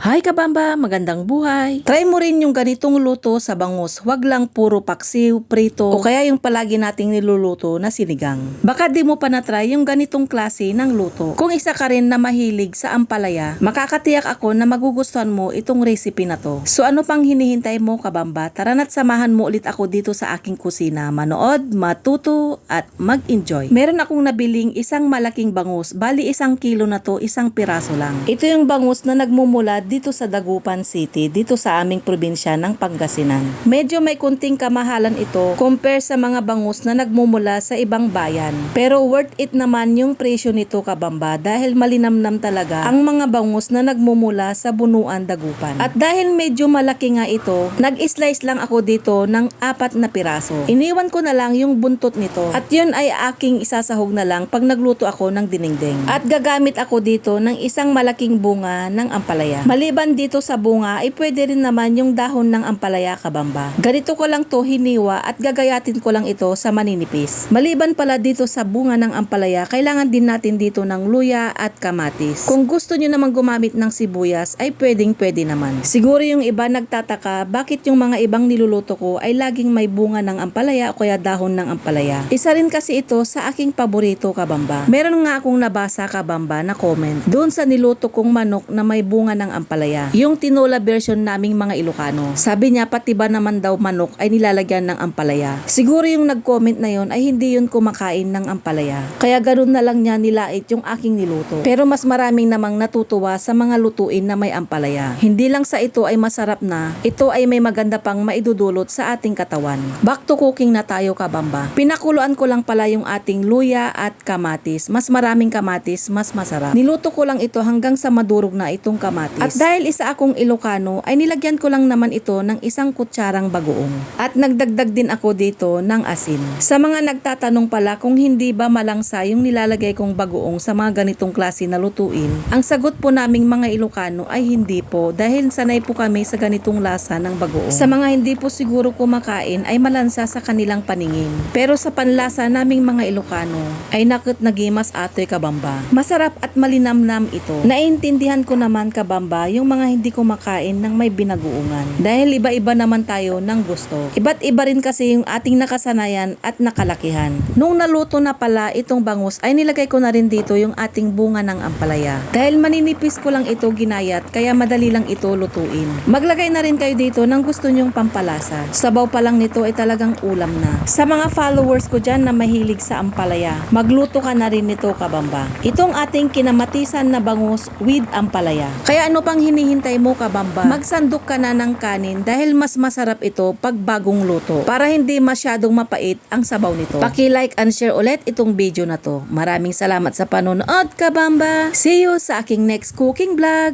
Hi kabamba, magandang buhay. Try mo rin yung ganitong luto sa bangus. Huwag lang puro paksiw, prito, o kaya yung palagi nating niluluto na sinigang. Baka di mo pa na-try yung ganitong klase ng luto. Kung isa ka rin na mahilig sa ampalaya, makakatiyak ako na magugustuhan mo itong recipe na to. So ano pang hinihintay mo kabamba? Tara na't samahan mo ulit ako dito sa aking kusina. Manood, matuto, at mag-enjoy. Meron akong nabiling isang malaking bangus. Bali isang kilo na to, isang piraso lang. Ito yung bangus na nagmumula dito sa Dagupan City, dito sa aming probinsya ng Pangasinan. Medyo may kunting kamahalan ito compare sa mga bangus na nagmumula sa ibang bayan. Pero worth it naman yung presyo nito kabamba dahil malinamnam talaga ang mga bangus na nagmumula sa bunuan Dagupan. At dahil medyo malaki nga ito, nag-slice lang ako dito ng apat na piraso. Iniwan ko na lang yung buntot nito at yun ay aking isasahog na lang pag nagluto ako ng dinengdeng. At gagamit ako dito ng isang malaking bunga ng ampalaya. Maliban dito sa bunga ay pwede rin naman yung dahon ng ampalaya kabamba. Ganito ko lang to hiniwa at gagayatin ko lang ito sa maninipis. Maliban pala dito sa bunga ng ampalaya, kailangan din natin dito ng luya at kamatis. Kung gusto nyo naman gumamit ng sibuyas ay pwedeng pwede naman. Siguro yung iba nagtataka bakit yung mga ibang niluluto ko ay laging may bunga ng ampalaya o kaya dahon ng ampalaya. Isa rin kasi ito sa aking paborito kabamba. Meron nga akong nabasa kabamba na comment doon sa niluto kong manok na may bunga ng ampalaya. Yung tinola version naming mga Ilocano. Sabi niya pati ba naman daw manok ay nilalagyan ng ampalaya. Siguro yung nag-comment na yon ay hindi yun kumakain ng ampalaya. Kaya ganun na lang niya nilait yung aking niluto. Pero mas maraming namang natutuwa sa mga lutuin na may ampalaya. Hindi lang sa ito ay masarap na, ito ay may maganda pang maidudulot sa ating katawan. Back to cooking na tayo kabamba. Pinakuluan ko lang pala yung ating luya at kamatis. Mas maraming kamatis, mas masarap. Niluto ko lang ito hanggang sa madurog na itong kamatis. At dahil isa akong Ilocano, ay nilagyan ko lang naman ito ng isang kutsarang bagoong. At nagdagdag din ako dito ng asin. Sa mga nagtatanong pala kung hindi ba malangsa yung nilalagay kong bagoong sa mga ganitong klase na lutuin, ang sagot po naming mga Ilocano ay hindi po dahil sanay po kami sa ganitong lasa ng bagoong. Sa mga hindi po siguro kumakain ay malansa sa kanilang paningin. Pero sa panlasa naming mga Ilocano ay nakit nagimas atoy kabamba. Masarap at malinamnam ito. Naintindihan ko naman kabamba yung mga hindi kumakain ng may binaguungan. Dahil iba-iba naman tayo ng gusto. Iba't iba rin kasi yung ating nakasanayan at nakalakihan. Nung naluto na pala itong bangus ay nilagay ko na rin dito yung ating bunga ng ampalaya. Dahil maninipis ko lang ito ginayat kaya madali lang ito lutuin. Maglagay na rin kayo dito ng gusto nyong pampalasa. Sabaw pa lang nito ay talagang ulam na. Sa mga followers ko dyan na mahilig sa ampalaya, magluto ka na rin nito kabamba. Itong ating kinamatisan na bangus with ampalaya. Kaya ano pang hinihintay mo kabamba? Magsandok ka na ng kanin dahil mas masarap ito pag bagong luto. Para hindi masyadong mapait ang sabaw nito. Paki-like and share ulit itong video na to. Maraming salamat sa panonood kabamba. See you sa aking next cooking vlog.